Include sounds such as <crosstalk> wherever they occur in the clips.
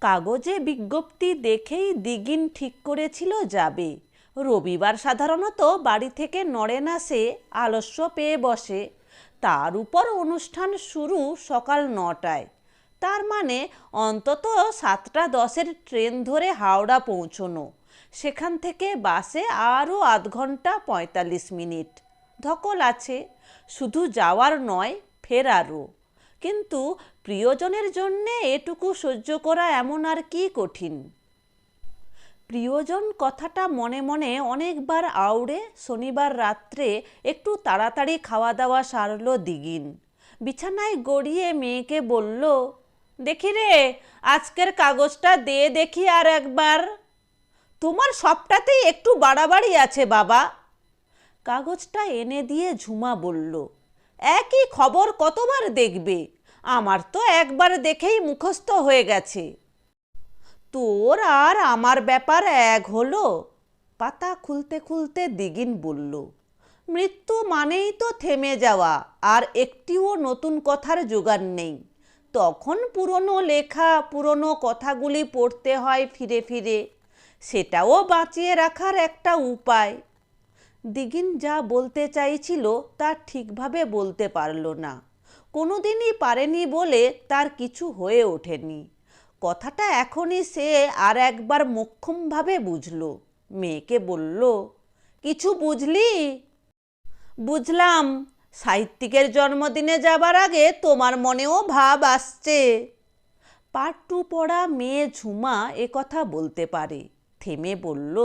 কাগজে বিজ্ঞপ্তি দেখেই দিগিন ঠিক করেছিল যাবে। রবিবার সাধারণত বাড়ি থেকে নড়ে না সে আলস্য পেয়ে বসে। তার উপর অনুষ্ঠান শুরু সকাল নটায়। তার মানে অন্তত সাতটা দশের ট্রেন ধরে হাওড়া পৌঁছনো। সেখান থেকে বাসে আরও আধ ঘণ্টা পঁয়তাল্লিশ মিনিট। ধকল আছে। শুধু যাওয়ার নয়, ফেরারও। কিন্তু প্রিয়জনের জন্যে এটুকু সহ্য করা এমন আর কি কঠিন? প্রিয়জন কথাটা মনে মনে অনেকবার আউড়ে শনিবার রাত্রে একটু তাড়াতাড়ি খাওয়া দাওয়া সারল দিগিন। বিছানায় গড়িয়ে মেয়েকে বলল, দেখি রে, আজকের কাগজটা দে দেখি আর একবার। তোমার সবটাতেই একটু বাড়াবাড়ি আছে বাবা। কাগজটা এনে দিয়ে ঝুমা বলল, একই খবর কতবার দেখবে? আমার তো একবার দেখেই মুখস্থ হয়ে গেছে। তোর আর আমার ব্যাপার এক হলো, পাতা খুলতে খুলতে দিগিন বলল, মৃত্যু মানেই তো থেমে যাওয়া, আর একটিও নতুন কথার জোগাড় নেই। তখন পুরনো লেখা, পুরনো কথাগুলি পড়তে হয় ফিরে ফিরে, সেটাও বাঁচিয়ে রাখার একটা উপায়। দিগিন যা বলতে চাইছিল তা ঠিকভাবে বলতে পারল না। কোনোদিনই পারেনি বলে তার কিছু হয়ে ওঠেনি। কথাটা এখনই সে আর একবার মোক্ষমভাবে বুঝল। মেয়েকে বলল, কিছু বুঝলি? বুঝলাম। সাহিত্যিকের জন্মদিনে যাবার আগে তোমার মনেও ভাব আসছে। পার্ট টু পড়া মেয়ে ঝুমা কথা বলতে পারে। থেমে বলল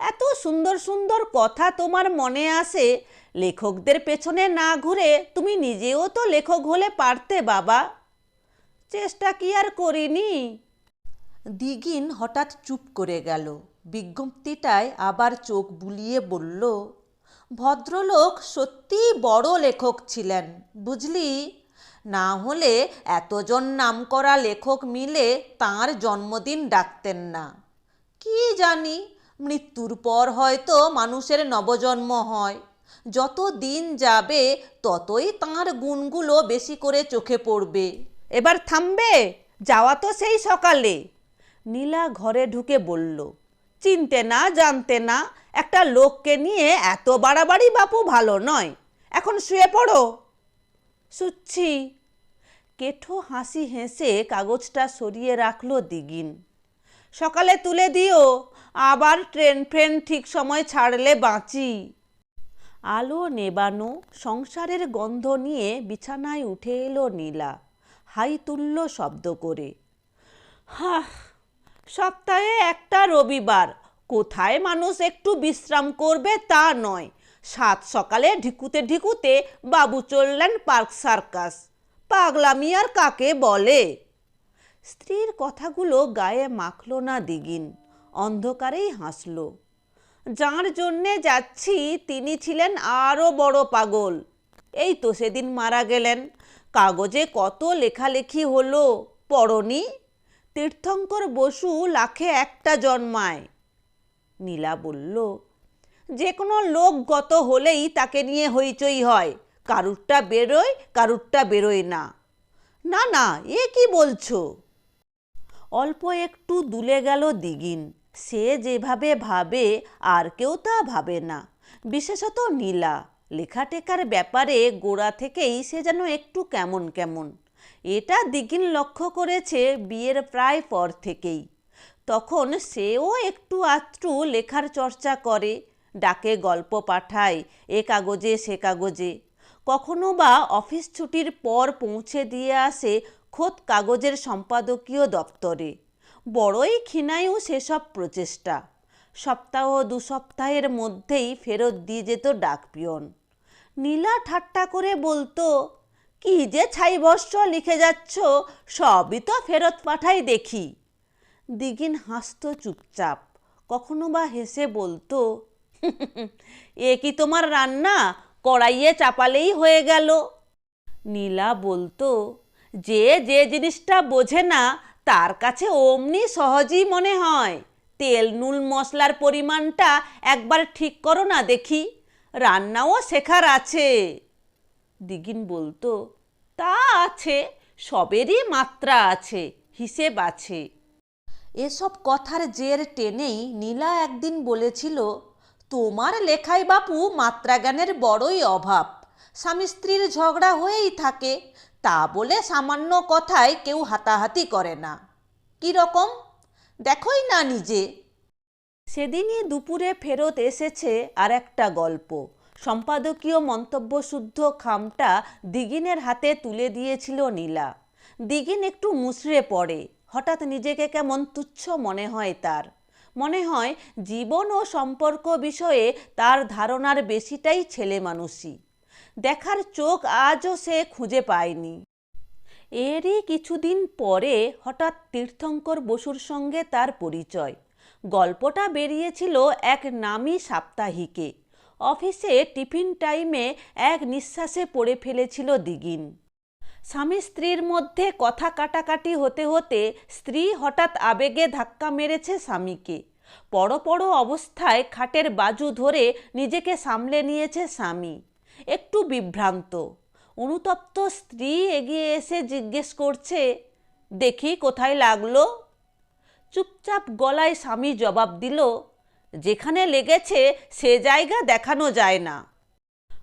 এত সুন্দর সুন্দর কথা তোমার মনে আসে? লেখকদের পেছনে না ঘুরে তুমি নিজেও তো লেখক হলে পারতে, বাবা। চেষ্টা কি আর করিনি? দিগিন হঠাৎ চুপ করে গেল। বিজ্ঞপ্তিটায় আবার চোখ বুলিয়ে বলল, ভদ্রলোক সত্যিই বড় লেখক ছিলেন, বুঝলি? না হলে এতজন নামকরা লেখক মিলে তার জন্মদিন ডাকতেন না। কি জানি মৃত্যুর পর হয়তো মানুষের নবজন্ম হয়। যত দিন যাবে, ততই তাঁর গুণগুলো বেশি করে চোখে পড়বে। এবার থামবে? যাওয়া তো সেই সকালে। নীলা ঘরে ঢুকে বলল, চিনতে না, জানতে না, একটা লোককে নিয়ে এত বাড়াবাড়ি বাপু ভালো নয়। এখন শুয়ে পড়ো। শুচ্ছি। কেঠো হাসি হেসে কাগজটা সরিয়ে রাখল দিগিন। সকালে তুলে দিও। আবার ট্রেন, ফ্রেন ঠিক সময় ছাড়লে বাঁচি। আলো নেবানো, সংসারের গন্ধ নিয়ে বিছানায় উঠে এলো নীলা। হাই তুলল শব্দ করে। হাহ, সপ্তাহে একটা রবিবার। কোথায় মানুষ একটু বিশ্রাম করবে তা নয়। সাত সকালে ঢিকুতে ঢিকুতে বাবু চললেন পার্ক সার্কাস। পাগলামি আর কাকে বলে? স্ত্রীর কথাগুলো গায়ে মাখল না দিগিন। অন্ধকারেই হাসল। যার জন্যে যাচ্ছি, তিনি ছিলেন আরও বড় পাগল। এই তো সেদিন মারা গেলেন। কাগজে কত লেখালেখি হলো, পড়নি? তীর্থঙ্কর বসু লাখে একটা জন্মায়। নীলা বলল, যে কোনো লোক গত হলেই তাকে নিয়ে হইচই হয়। কারুরটা বেরোয় কারুরটা বেরোয় না। না না, এ কি বলছো? অল্প একটু দুলে গেল দিগিন। সে যেভাবে ভাবে, আর কেউ তা ভাবে না। বিশেষত নীলা। লেখাটেকার ব্যাপারে গোড়া থেকেই সে যেন একটু কেমন কেমন। এটা দিগিন লক্ষ্য করেছে বিয়ের প্রায় পর থেকেই। তখন সেও একটু আত্রু লেখার চর্চা করে, ডাকে গল্প পাঠায় এ কাগজে সে কাগজে। কখনো বা অফিস ছুটির পর পৌঁছে দিয়ে আসে খোদ কাগজের সম্পাদকীয় দপ্তরে। বড়ই ক্ষীণায়ু সেসব প্রচেষ্টা। সপ্তাহ দু সপ্তাহের মধ্যেই ফেরত দিয়ে যেত ডাকপিয়ন। নীলা ঠাট্টা করে বলতো, কি যে ছাইবস্ত্র লিখে যাচ্ছ, সবই তো ফেরত পাঠাই দেখি। দিগিন হাসত চুপচাপ, কখনো বা হেসে বলতো, এ কি তোমার রান্না? কড়াইয়ে চাপালেই হয়ে গেল। নীলা বলতো, যে যে জিনিসটা বোঝে না তার কাছে অমনি সহজই মনে হয়, তেল নুন মশলার পরিমাণটা একবার ঠিক করো না দেখি, রান্নাও শেখার আছে। দিগিন বলতো, তা আছে, সবেরই মাত্রা আছে, হিসেব আছে। এসব কথার জের টেনেই নীলা একদিন বলেছিল, তোমার লেখাই বাপু মাত্রাজ্ঞানের বড়ই অভাব। স্বামী স্ত্রীর ঝগড়া হয়েই থাকে তা বলে সামান্য কথায় কেউ হাতাহাতি করে না। কীরকম দেখোই না নিজে। সেদিনই দুপুরে ফেরত এসেছে আর একটা গল্প। সম্পাদকীয় মন্তব্যশুদ্ধ খামটা দিগিনের হাতে তুলে দিয়েছিল নীলা। দিগিন একটু মুচড়ে পড়ে। হঠাৎ নিজেকে কেমন তুচ্ছ মনে হয় তার। মনে হয় জীবন ও সম্পর্ক বিষয়ে তার ধারণার বেশিটাই ছেলে মানুষই দেখার চোখ আজও সে খুঁজে পায়নি। এরই কিছুদিন পরে হঠাৎ তীর্থঙ্কর বসুর সঙ্গে তার পরিচয়। গল্পটা বেরিয়েছিল এক নামী সাপ্তাহিকে। অফিসে টিফিন টাইমে এক নিঃশ্বাসে পড়ে ফেলেছিল দিগিন। স্বামী স্ত্রীর মধ্যে কথা কাটাকাটি হতে হতে স্ত্রী হঠাৎ আবেগে ধাক্কা মেরেছে স্বামীকে। পড়ো অবস্থায় খাটের বাজু ধরে নিজেকে সামলে নিয়েছে স্বামী। একটু বিভ্রান্ত। অনুতপ্ত স্ত্রী এগিয়ে এসে জিজ্ঞেস করছে, দেখি কোথায় লাগল? চুপচাপ গলায় স্বামী জবাব দিল, যেখানে লেগেছে সে জায়গা দেখানো যায় না।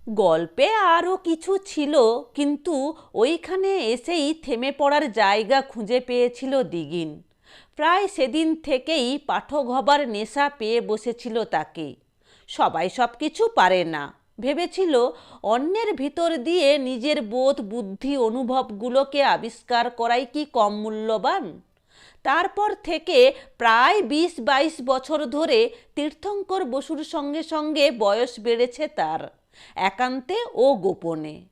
গল্পে আরও কিছু ছিল, কিন্তু ওইখানে এসেই থেমে পড়ার জায়গা খুঁজে পেয়েছিল দিগিন। প্রায় সেদিন থেকেই পাঠক হবার নেশা পেয়ে বসেছিল তাকে। সবাই সব কিছু পারে না। ভেবেছিল অন্যের ভিতর দিয়ে নিজের বোধ, বুদ্ধি, অনুভবগুলোকে আবিষ্কার করাই কি কম মূল্যবান? তারপর থেকে প্রায় বিশ বাইশ বছর ধরে তীর্থঙ্কর বসুর সঙ্গে সঙ্গে বয়স বেড়েছে তার, একান্তে ও গোপনে।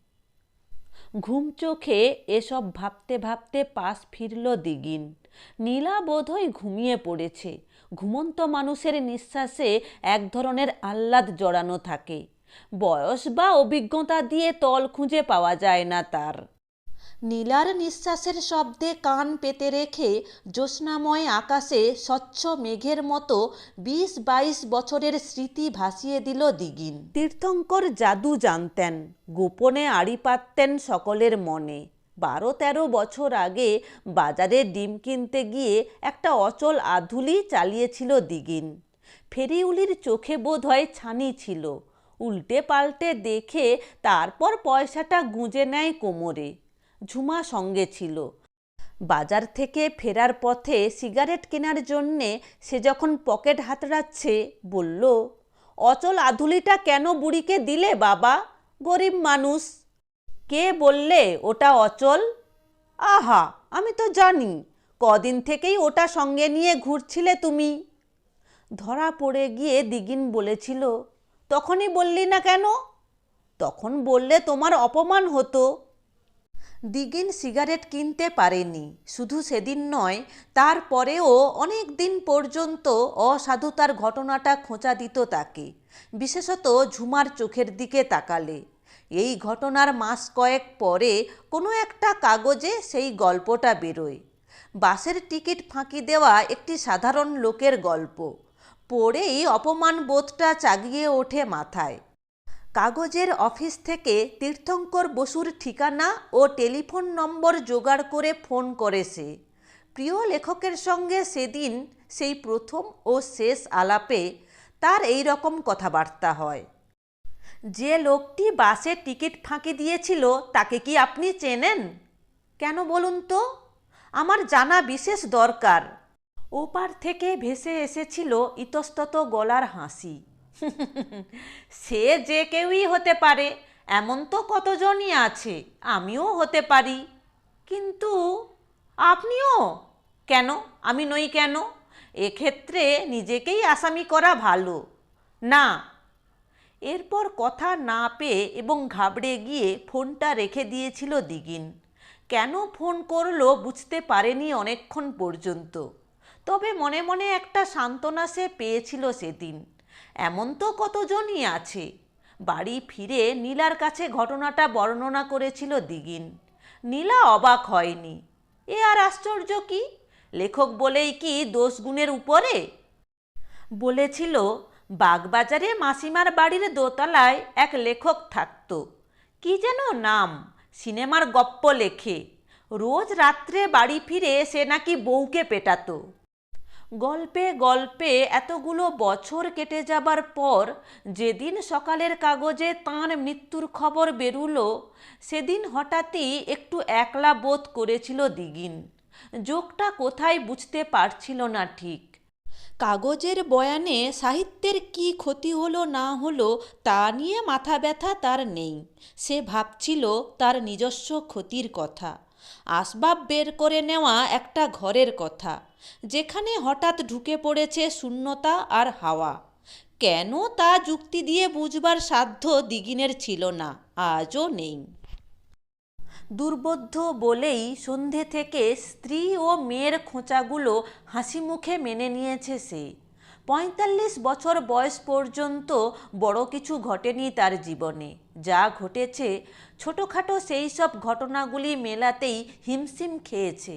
ঘুম চোখে এসব ভাবতে ভাবতে পাশ ফিরল দিগিন। নীলা বোধহয় ঘুমিয়ে পড়েছে। ঘুমন্ত মানুষের নিঃশ্বাসে এক ধরনের আহ্লাদ জড়ানো থাকে। বয়স বা অভিজ্ঞতা দিয়ে তল খুঁজে পাওয়া যায় না তার। নীলার নিঃশ্বাসের শব্দে কান পেতে রেখে জ্যোৎস্নাময় আকাশে স্বচ্ছ মেঘের মতো বিশ বাইশ বছরের স্মৃতি ভাসিয়ে দিল দিগিন। তীর্থঙ্কর জাদু জানতেন গোপনে আড়ি পাততেন সকলের মনে। বারো তেরো বছর আগে বাজারে ডিম কিনতে গিয়ে একটা অচল আধুলি চালিয়েছিল দিগিন। ফেরিউলির চোখে বোধ হয় ছানি ছিল। উল্টে পাল্টে দেখে তারপর পয়সাটা গুঁজে নেয় কোমরে। ঝুমা সঙ্গে ছিল। বাজার থেকে ফেরার পথে সিগারেট কেনার জন্যে সে যখন পকেট হাতড়াচ্ছে, বলল, অচল আধুলিটা কেন বুড়িকে দিলে বাবা? গরিব মানুষ। কে বললে ওটা অচল? আহা, আমি তো জানি। কদিন থেকেই ওটা সঙ্গে নিয়ে ঘুরছিলে তুমি। ধরা পড়ে গিয়ে দিগিন বলেছিল তখনই বললি না কেন? তখন বললে তোমার অপমান হতো। দিগিন সিগারেট কিনতে পারেনি, শুধু সেদিন নয় তারপরেও অনেক দিন পর্যন্ত অসাধুতার ঘটনাটা খোঁচা দিত তাকে, বিশেষত ঝুমার চোখের দিকে তাকালে। এই ঘটনার মাস কয়েক পরে কোনো একটা কাগজে সেই গল্পটা বেরোয়। বাসের টিকিট ফাঁকি দেওয়া একটি সাধারণ লোকের গল্প। পড়েই অপমান বোধটা চাগিয়ে ওঠে মাথায়। কাগজের অফিস থেকে তীর্থঙ্কর বসুর ঠিকানা ও টেলিফোন নম্বর জোগাড় করে ফোন করে সে প্রিয় লেখকের সঙ্গে সেদিন সেই প্রথম ও শেষ আলাপে তার এই রকম কথাবার্তা হয়। যে লোকটি বাসে টিকিট ফাঁকি দিয়েছিল, তাকে কি আপনি চেনেন? কেন বলুন তো? আমার জানা বিশেষ দরকার। ওপার থেকে ভেসে এসেছিল ইতস্তত গলার হাসি। <laughs> সে যে কেউই হতে পারে, এমন তো কতজনই আছে, আমিও হতে পারি। কিন্তু আপনিও? কেন? আমি নই কেন? এক্ষেত্রে নিজেকেই আসামি করা ভালো। না। এরপর কথা না পেয়ে এবং ঘাবড়ে গিয়ে ফোনটা রেখে দিয়েছিল দিগিন। কেন ফোন করল বুঝতে পারেনি অনেকক্ষণ পর্যন্ত। তবে মনে মনে একটা সান্ত্বনা সে পেয়েছিল সেদিন। এমন তো কতজনই আছে। বাড়ি ফিরে নীলার কাছে ঘটনাটা বর্ণনা করেছিল দিগিন। নীলা অবাক হয়নি। এ আর আশ্চর্য কি? লেখক বলেই কি দোষগুণের উপরে? বলেছিল, বাগবাজারে মাসিমার বাড়ির দোতলায় এক লেখক থাকত। কি যেন নাম, সিনেমার গপ্প লেখে। রোজ রাত্রে বাড়ি ফিরে সে নাকি বউকে পেটাতো। গল্পে গল্পে এতগুলো বছর কেটে যাবার পর যেদিন সকালের কাগজে তাঁর মৃত্যুর খবর বেরুলো, সেদিন হঠাৎই একটু একলা বোধ করেছিল দিগিন। যোগটা কোথায় বুঝতে পারছিল না ঠিক। কাগজের বয়ানে সাহিত্যের কি ক্ষতি হলো না হলো তা নিয়ে মাথা ব্যথা তার নেই। সে ভাবছিল তার নিজস্ব ক্ষতির কথা। আসবাব বের করে নেওয়া একটা ঘরের কথা, যেখানে হঠাৎ ঢুকে পড়েছে শূন্যতা আর হাওয়া। কেন তা যুক্তি দিয়ে বুঝবার সাধ্য দিগিনের ছিল না, আজও নেই। দুর্বোধ্য বলেই সন্ধে থেকে স্ত্রী ও মেয়ের খোঁচাগুলো হাসি মুখে মেনে নিয়েছে সে। পঁয়তাল্লিশ বছর বয়স পর্যন্ত বড় কিছু ঘটেনি তার জীবনে। যা ঘটেছে ছোটোখাটো সেই সব ঘটনাগুলি মেলাতেই হিমশিম খেয়েছে।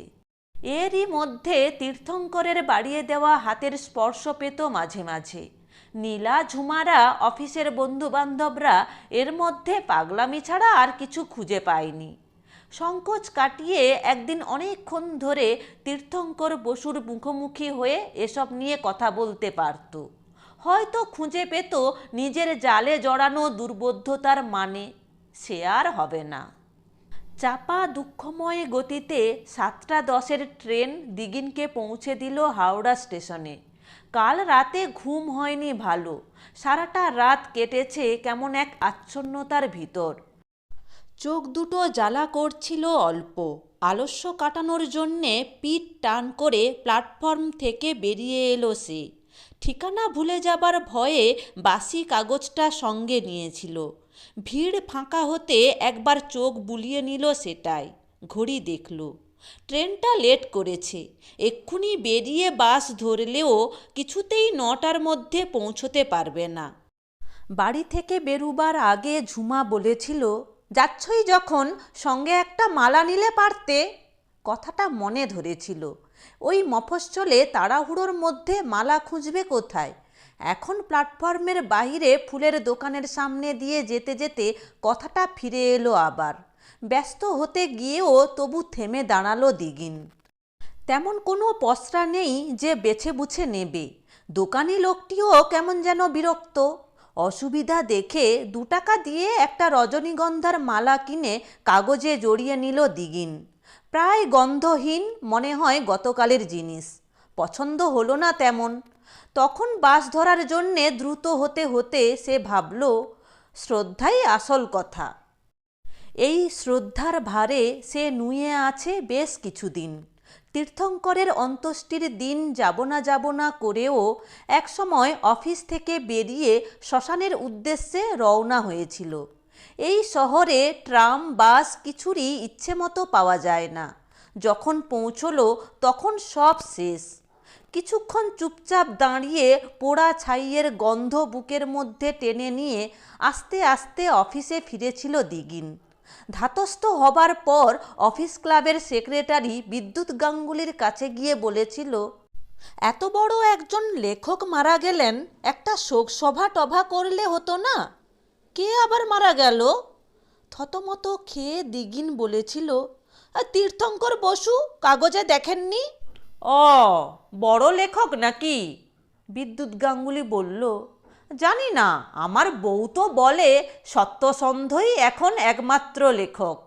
এরই মধ্যে তীর্থঙ্করের বাড়িয়ে দেওয়া হাতের স্পর্শ পেত মাঝে মাঝে। নীলা ঝুমারা অফিসের বন্ধুবান্ধবরা এর মধ্যে পাগলামি ছাড়া আর কিছু খুঁজে পায়নি। সংকোচ কাটিয়ে একদিন অনেকক্ষণ ধরে তীর্থঙ্কর বসুর মুখোমুখি হয়ে এসব নিয়ে কথা বলতে পারত। হয়তো খুঁজে পেত নিজের জালে জড়ানো দুর্বোধ্যতার মানে। সে আর হবে না। চাপা দুঃখময় গতিতে সাতটা দশের ট্রেন দিগিনকে পৌঁছে দিল হাওড়া স্টেশনে। কাল রাতে ঘুম হয়নি ভালো। সারাটা রাত কেটেছে কেমন এক আচ্ছন্নতার ভিতর। চোখ দুটো জ্বালা করছিল অল্প। আলস্য কাটানোর জন্যে পিঠ টান করে প্ল্যাটফর্ম থেকে বেরিয়ে এলো সে। ঠিকানা ভুলে যাবার ভয়ে বাসি কাগজটা সঙ্গে নিয়েছিল। ভিড় ফাঁকা হতে একবার চোখ বুলিয়ে নিল সেটাই। ঘড়ি দেখল। ট্রেনটা লেট করেছে। এক্ষুনি বেরিয়ে বাস ধরলেও কিছুতেই নটার মধ্যে পৌঁছতে পারবে না। বাড়ি থেকে বেরুবার আগে ঝুমা বলেছিল যাচ্ছই যখন সঙ্গে একটা মালা নিলে পারতে, কথাটা মনে ধরেছিল। ওই মফস্বলে তাড়াহুড়োর মধ্যে মালা খুঁজবে কোথায়? এখন প্ল্যাটফর্মের বাইরে ফুলের দোকানের সামনে দিয়ে যেতে যেতে কথাটা ফিরে এলো আবার। ব্যস্ত হতে গিয়েও তবু থেমে দাঁড়াল দিগিন। তেমন কোনো পসরা নেই যে বেছে বুছে নেবে। দোকানি লোকটিও কেমন যেন বিরক্ত। অসুবিধা দেখে দু টাকা দিয়ে একটা রজনীগন্ধার মালা কিনে কাগজে জড়িয়ে নিল দিগিন। প্রায় গন্ধহীন মনে হয় গতকালের জিনিস। পছন্দ হলো না তেমন। তখন বাস ধরার জন্যে দ্রুত হতে হতে সে ভাবল, শ্রদ্ধাই আসল কথা। এই শ্রদ্ধার ভারে সে নুয়ে আছে বেশ কিছুদিন। তীর্থঙ্করের অন্ত্যেষ্টির দিন যাব না যাব না করেও একসময় অফিস থেকে বেরিয়ে শ্মশানের উদ্দেশ্যে রওনা হয়েছিল। এই শহরে ট্রাম, বাস কিছুরই ইচ্ছে মতো পাওয়া যায় না। যখন পৌঁছলো, তখন সব শেষ। কিছুক্ষণ চুপচাপ দাঁড়িয়ে পোড়া ছাইয়ের গন্ধ বুকের মধ্যে টেনে নিয়ে আস্তে আস্তে অফিসে ফিরেছিল দিগিন। ধাতস্থ হবার পর অফিস ক্লাবের সেক্রেটারি বিদ্যুৎ গাঙ্গুলির কাছে গিয়ে বলেছিল এত বড় একজন লেখক মারা গেলেন একটা শোকসভা টভা করলে হতো না? কে আবার মারা গেল? থতমত খেয়ে দিগিন বলেছিল "আ, তীর্থঙ্কর বসু কাগজে দেখেননি? ও বড় লেখক নাকি? বিদ্যুৎ গাঙ্গুলি বলল জানি না, আমার বউ তো বলে সত্যসন্ধই এখন একমাত্র লেখক।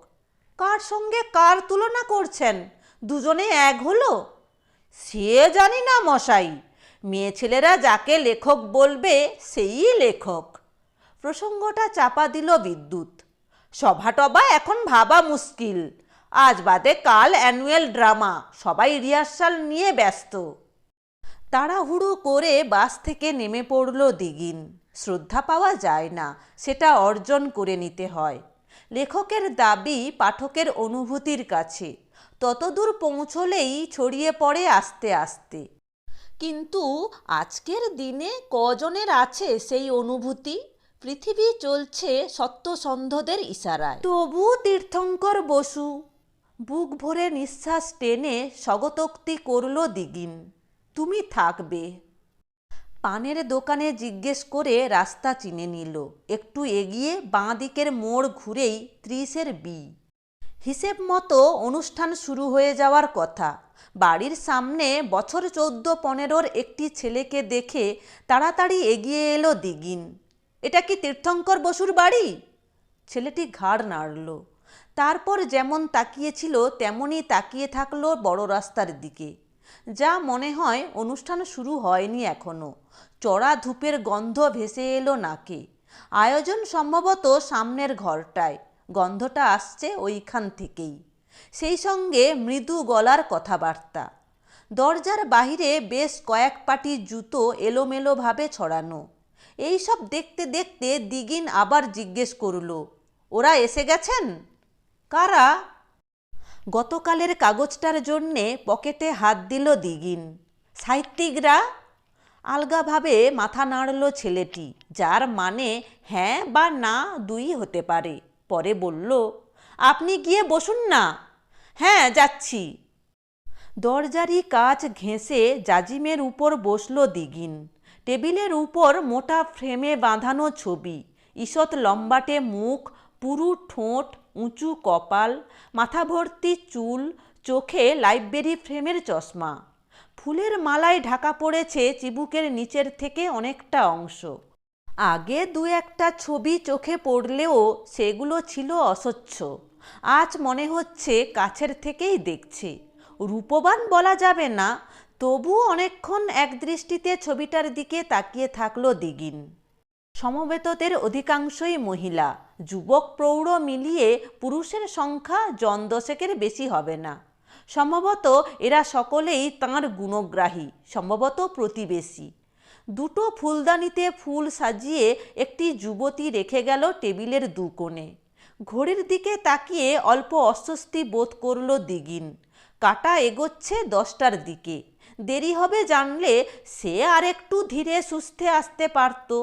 কার সঙ্গে কার তুলনা করছেন? দুজনে এক হলো? সে জানি না মশাই, মেয়ে ছেলেরা যাকে লেখক বলবে, সেই লেখক। প্রসঙ্গটা চাপা দিল বিদ্যুৎ। সভাটবা এখন ভাবা মুশকিল। আজ বাদে কাল অ্যানুয়াল ড্রামা, সবাই রিহার্সাল নিয়ে ব্যস্ত। তাড়াহুড়ো করে বাস থেকে নেমে পড়ল দিগিন। শ্রদ্ধা পাওয়া যায় না, সেটা অর্জন করে নিতে হয়। লেখকের দাবি পাঠকের অনুভূতির কাছে। ততদূর পৌঁছলেই ছড়িয়ে পড়ে আস্তে আস্তে। কিন্তু আজকের দিনে কজনের আছে সেই অনুভূতি? পৃথিবী চলছে সত্যসন্ধদের ইশারায়। তবু তীর্থঙ্কর বসু, বুক ভরে নিঃশ্বাস টেনে স্বগতোক্তি করল দিগিন। তুমি থাকবে। পানের দোকানে জিজ্ঞেস করে রাস্তা চিনে নিল। একটু এগিয়ে বাঁ দিকের মোড় ঘুরেই ত্রিশের বি। হিসেব মতো অনুষ্ঠান শুরু হয়ে যাওয়ার কথা। বাড়ির সামনে বছর চৌদ্দ পনেরোর একটি ছেলেকে দেখে তাড়াতাড়ি এগিয়ে এলো দিগিন। এটা কি তীর্থঙ্কর বসুর বাড়ি? ছেলেটি ঘাড় নাড়ল। তারপর যেমন তাকিয়েছিল, তেমনই তাকিয়ে থাকল বড় রাস্তার দিকে। যা মনে হয় অনুষ্ঠান শুরু হয়নি এখনও চড়া ধূপের গন্ধ ভেসে এলো নাকে। আয়োজন সম্ভবত সামনের ঘরটায়। গন্ধটা আসছে ওইখান থেকেই। সেই সঙ্গে মৃদু গলার কথাবার্তা। দরজার বাহিরে বেশ কয়েক পাটি জুতো এলোমেলোভাবে ছড়ানো। এইসব দেখতে দেখতে দিগিন আবার জিজ্ঞেস করল, ওরা এসে গেছেন? কারা? গতকালের কাগজটার জন্যে পকেটে হাত দিল দিগিন। সাহিত্যিকরা আলগাভাবে মাথা নাড়ল ছেলেটি, যার মানে হ্যাঁ বা না দুই হতে পারে। পরে বলল, আপনি গিয়ে বসুন না। হ্যাঁ যাচ্ছি। দরজারি কাজ ঘেঁষে জাজিমের উপর বসল দিগিন। টেবিলের উপর মোটা ফ্রেমে বাঁধানো ছবি, ঈষৎ লম্বাটে মুখ, পুরু ঠোঁট উঁচু কপাল মাথা ভর্তি চুল, চোখে লাইব্রেরি ফ্রেমের চশমা। ফুলের মালায় ঢাকা পড়েছে চিবুকের নিচের থেকে অনেকটা অংশ। আগে দু একটা ছবি চোখে পড়লেও সেগুলো ছিল অস্বচ্ছ। আজ মনে হচ্ছে কাছের থেকেই দেখছে। রূপবান বলা যাবে না, তবু অনেকক্ষণ একদৃষ্টিতে ছবিটার দিকে তাকিয়ে থাকল দিগিন। সমবেতদের অধিকাংশই মহিলা। যুবক প্রৌঢ় মিলিয়ে পুরুষের সংখ্যা জন দশেকের বেশি হবে না। সম্ভবত এরা সকলেই তাঁর গুণগ্রাহী, সম্ভবত প্রতিবেশী। দুটো ফুলদানিতে ফুল সাজিয়ে একটি যুবতী রেখে গেল টেবিলের দু কোণে ঘড়ির দিকে তাকিয়ে অল্প অস্বস্তি বোধ করল দিগিন। কাটা এগোচ্ছে দশটার দিকে। দেরি হবে জানলে সে আর একটু ধীরে সুস্থে আসতে পারতো।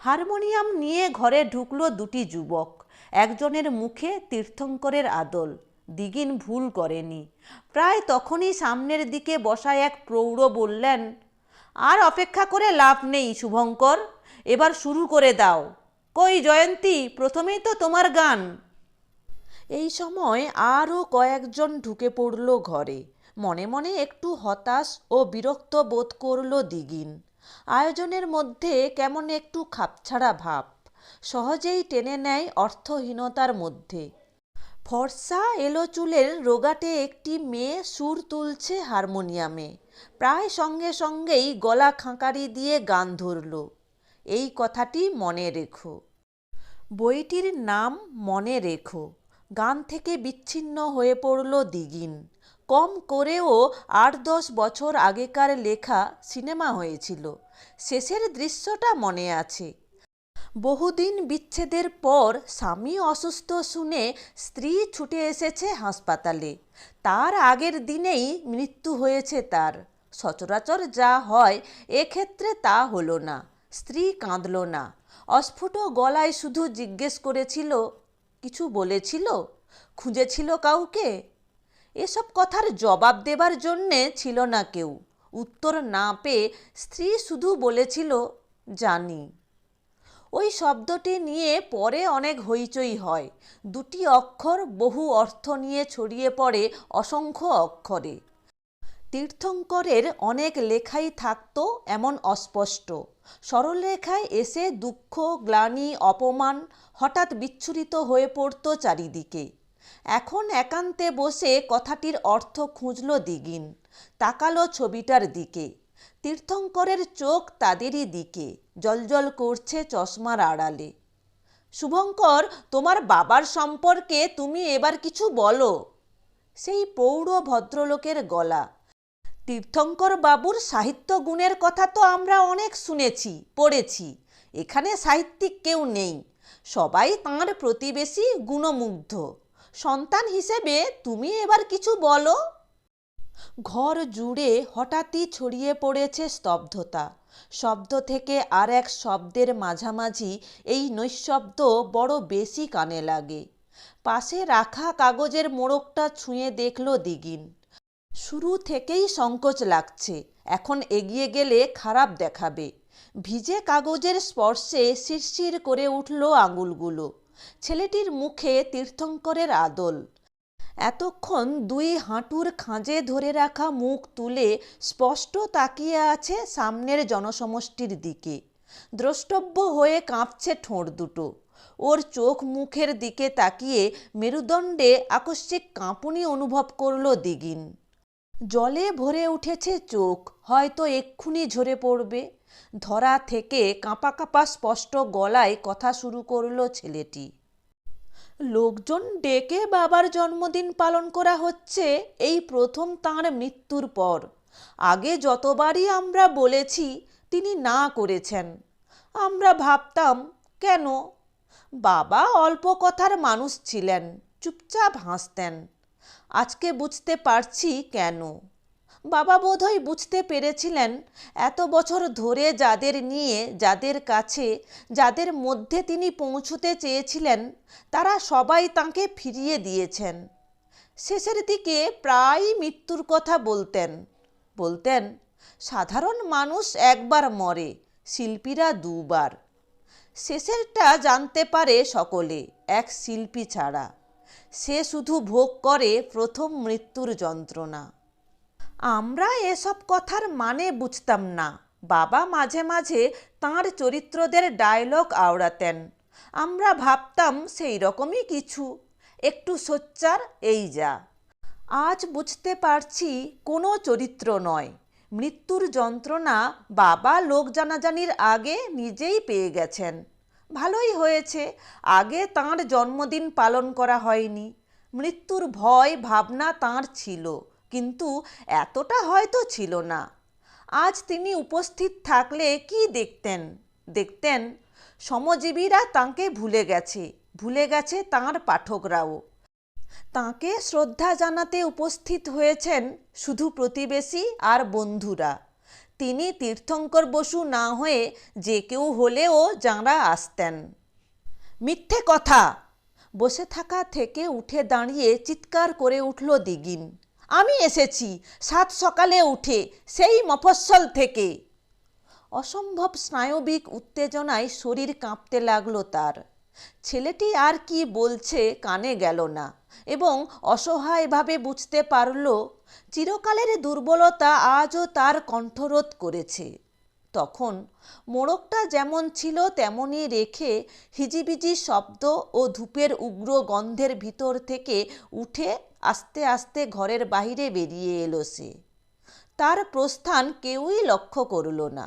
হারমোনিয়াম নিয়ে ঘরে ঢুকলো দুটি যুবক। একজনের মুখে তীর্থঙ্করের আদল। দিগিন ভুল করেনি। প্রায় তখনই সামনের দিকে বসা এক প্রৌঢ় বললেন, আর অপেক্ষা করে লাভ নেই, শুভঙ্কর। এবার শুরু করে দাও। কই জয়ন্তী, প্রথমেই তো তোমার গান। এই সময় আরও কয়েকজন ঢুকে পড়ল ঘরে। মনে মনে একটু হতাশ ও বিরক্ত বোধ করল দিগিন। আয়োজনের মধ্যে কেমন একটু খাপছাড়া ভাব, সহজেই টেনে নেয় অর্থহীনতার মধ্যে। ফর্সা এলো চুলের রোগাটে একটি মেয়ে সুর তুলছে হারমোনিয়ামে, প্রায় সঙ্গে সঙ্গেই গলা খাঁকারি দিয়ে গান ধরল। এই কথাটি মনে রেখো। বইটির নাম মনে রেখো। গান থেকে বিচ্ছিন্ন হয়ে পড়ল দিগিন। কম করেও আট দশ বছর আগেকার লেখা সিনেমা হয়েছিল। শেষের দৃশ্যটা মনে আছে। বহুদিন বিচ্ছেদের পর স্বামী অসুস্থ শুনে স্ত্রী ছুটে এসেছে হাসপাতালে। তার আগের দিনেই মৃত্যু হয়েছে তার। সচরাচর যা হয় এক্ষেত্রে তা হলো না। স্ত্রী কাঁদল না। অস্ফুট গলায় শুধু জিজ্ঞেস করেছিল কিছু বলেছিল? খুঁজেছিল কাউকে? এসব কথার জবাব দেবার জন্যে ছিল না কেউ। উত্তর না পেয়ে স্ত্রী শুধু বলেছিল, জানি। ওই শব্দটি নিয়ে পরে অনেক হইচই হয়। দুটি অক্ষর বহু অর্থ নিয়ে ছড়িয়ে পড়ে অসংখ্য অক্ষরে। তীর্থঙ্করের অনেক লেখাই থাকতো এমন অস্পষ্ট। সরলরেখায় এসে দুঃখ, গ্লানি, অপমান হঠাৎ বিচ্ছুরিত হয়ে পড়ত চারিদিকে। এখন একান্তে বসে কথাটির অর্থ খুঁজল দিগিন, তাকালো ছবিটার দিকে। তীর্থঙ্করের চোখ তাদেরই দিকে, জলজল করছে চশমার আড়ালে। শুভঙ্কর, তোমার বাবার সম্পর্কে তুমি এবার কিছু বলো। সেই পৌর ভদ্রলোকের গলা। তীর্থঙ্কর বাবুর সাহিত্য গুণের কথা তো আমরা অনেক শুনেছি, পড়েছি। এখানে সাহিত্যিক কেউ নেই। সবাই তাঁর প্রতিবেশী গুণমুগ্ধ। সন্তান হিসেবে তুমি এবার কিছু বলো। ঘর জুড়ে হঠাৎই ছড়িয়ে পড়েছে স্তব্ধতা। শব্দ থেকে আর এক শব্দের মাঝামাঝি এই নৈশব্দ বড় বেশি কানে লাগে। পাশে রাখা কাগজের মোড়কটা ছুঁয়ে দেখল দিগিন। শুরু থেকেই সংকোচ লাগছে। এখন এগিয়ে গেলে খারাপ দেখাবে। ভিজে কাগজের স্পর্শে শিরশির করে উঠল আঙুলগুলো। ছেলেটির মুখে তীর্থঙ্করের আদল। এতক্ষণ দুই হাঁটুর খাঁজে ধরে রাখা মুখ তুলে স্পষ্ট তাকিয়ে আছে সামনের জনসমষ্টির দিকে। দ্রষ্টব্য হয়ে কাঁপছে ঠোঁট দুটো। ওর চোখ মুখের দিকে তাকিয়ে মেরুদণ্ডে আকস্মিক কাঁপুনি অনুভব করল দিগিন। জলে ভরে উঠেছে চোখ, হয়তো এক্ষুনি ঝরে পড়বে। ধরা থেকে কাঁপা কাঁপা স্পষ্ট গলায় কথা শুরু করল ছেলেটি। লোকজন ডেকে বাবার জন্মদিন পালন করা হচ্ছে, এই প্রথম তাঁর মৃত্যুর পর। আগে যতবারই আমরা বলেছি, তিনি না করেছেন। আমরা ভাবতাম, কেন? বাবা অল্প কথার মানুষ ছিলেন, চুপচাপ হাসতেন। আজকে বুঝতে পারছি কেন। বাবা বোধহয় বুঝতে পেরেছিলেন, এত বছর ধরে যাদের নিয়ে, যাদের কাছে, যাদের মধ্যে তিনি পৌঁছতে চেয়েছিলেন, তারা সবাই তাঁকে ফিরিয়ে দিয়েছেন। শেষের দিকে প্রায়ই মৃত্যুর কথা বলতেন। বলতেন, সাধারণ মানুষ একবার মরে, শিল্পীরা দুবার। শেষেরটা জানতে পারে সকলে, এক শিল্পী ছাড়া। সে শুধু ভোগ করে প্রথম মৃত্যুর যন্ত্রণা। আমরা এসব কথার মানে বুঝতাম না। বাবা মাঝে মাঝে তাঁর চরিত্রদের ডায়লগ আওড়াতেন। আমরা ভাবতাম সেই রকমই কিছু। একটু সোচ্চার, এই যা। আজ বুঝতে পারছি কোনো চরিত্র নয়। মৃত্যুর যন্ত্রণা বাবা লোক জানাজানির আগে নিজেই পেয়ে গেছেন। ভালোই হয়েছে। আগে তাঁর জন্মদিন পালন করা হয়নি। মৃত্যুর ভয় ভাবনা তাঁর ছিল, কিন্তু এতটা হয়তো ছিল না। আজ তিনি উপস্থিত থাকলে কি দেখতেন? দেখতেন, সমজীবীরা তাঁকে ভুলে গেছে ভুলে গেছে তাঁর পাঠকরাও। তাঁকে শ্রদ্ধা জানাতে উপস্থিত হয়েছেন শুধু প্রতিবেশী আর বন্ধুরা। তিনি তীর্থঙ্কর বসু না হয়ে যে কেউ হলেও যাঁরা আসতেন। মিথ্যে কথা। বসে থাকা থেকে উঠে দাঁড়িয়ে চিৎকার করে উঠল দিগিন। আমি এসেছি, সাত সকালে উঠে, সেই মফস্বল থেকে। অসম্ভব স্নায়বিক উত্তেজনায় শরীর কাঁপতে লাগল তার। ছেলেটি আর কি বলছে কানে গেল না এবং অসহায়ভাবে বুঝতে পারল, চিরকালের দুর্বলতা আজও তার কণ্ঠরোধ করেছে। তখন মোড়কটা যেমন ছিল তেমনই রেখে হিজিবিজি শব্দ ও ধূপের উগ্র গন্ধের ভিতর থেকে উঠে আস্তে আস্তে ঘরের বাহিরে বেরিয়ে এলো সে। তার প্রস্থান কেউই লক্ষ্য করল না।